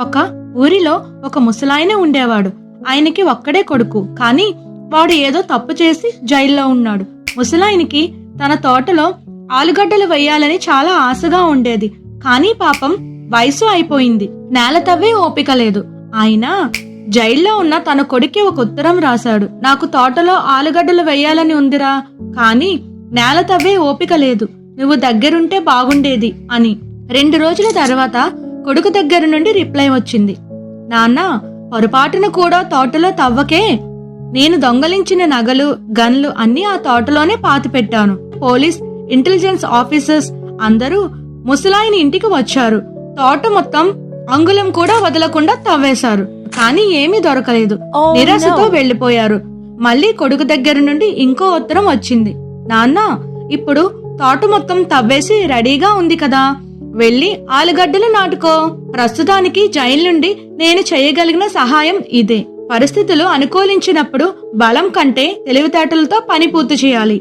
ఒక ఊరిలో ఒక ముసలాయన ఉండేవాడు. ఆయనకి ఒక్కడే కొడుకు. కానీ వాడు ఏదో తప్పు చేసి జైల్లో ఉన్నాడు. ముసలాయనికి తన తోటలో ఆలుగడ్డలు వేయాలని చాలా ఆశగా ఉండేది. కానీ పాపం వయసు అయిపోయింది. నేల తవ్వే ఓపిక లేదు. ఆయన జైల్లో ఉన్న తన కొడుక్కి ఒక ఉత్తరం రాశాడు. నాకు తోటలో ఆలుగడ్డలు వేయాలని ఉందిరా. కానీ నేల తవ్వే ఓపిక లేదు. నువ్వు దగ్గరుంటే బాగుండేది అని. రెండు రోజుల తర్వాత కొడుకు దగ్గర నుండి రిప్లై వచ్చింది. నాన్న పొరపాటున కూడా తోటలో తవ్వకే నేను దొంగలించిన నగలు గన్లు అన్ని ఆ తోటలోనే పాతి పెట్టాను. పోలీస్ ఇంటెలిజెన్స్ ఆఫీసర్స్ అందరూ ముసలాయిని ఇంటికి వచ్చారు. తోట మొత్తం అంగుళం కూడా వదలకుండా తవ్వేశారు. కానీ ఏమీ దొరకలేదు. Oh, నిరాశతో. వెళ్ళిపోయారు మళ్ళీ కొడుకు దగ్గర నుండి ఇంకో ఉత్తరం వచ్చింది. నాన్న ఇప్పుడు తోట మొత్తం తవ్వేసి రెడీగా ఉంది కదా. వెళ్ళి ఆలుగడ్డలు నాటుకో. ప్రస్తుతానికి జైలు నుండి నేను చేయగలిగిన సహాయం ఇదే. పరిస్థితులు అనుకూలించినప్పుడు బలం కంటే తెలివితేటలతో పని పూర్తి చేయాలి.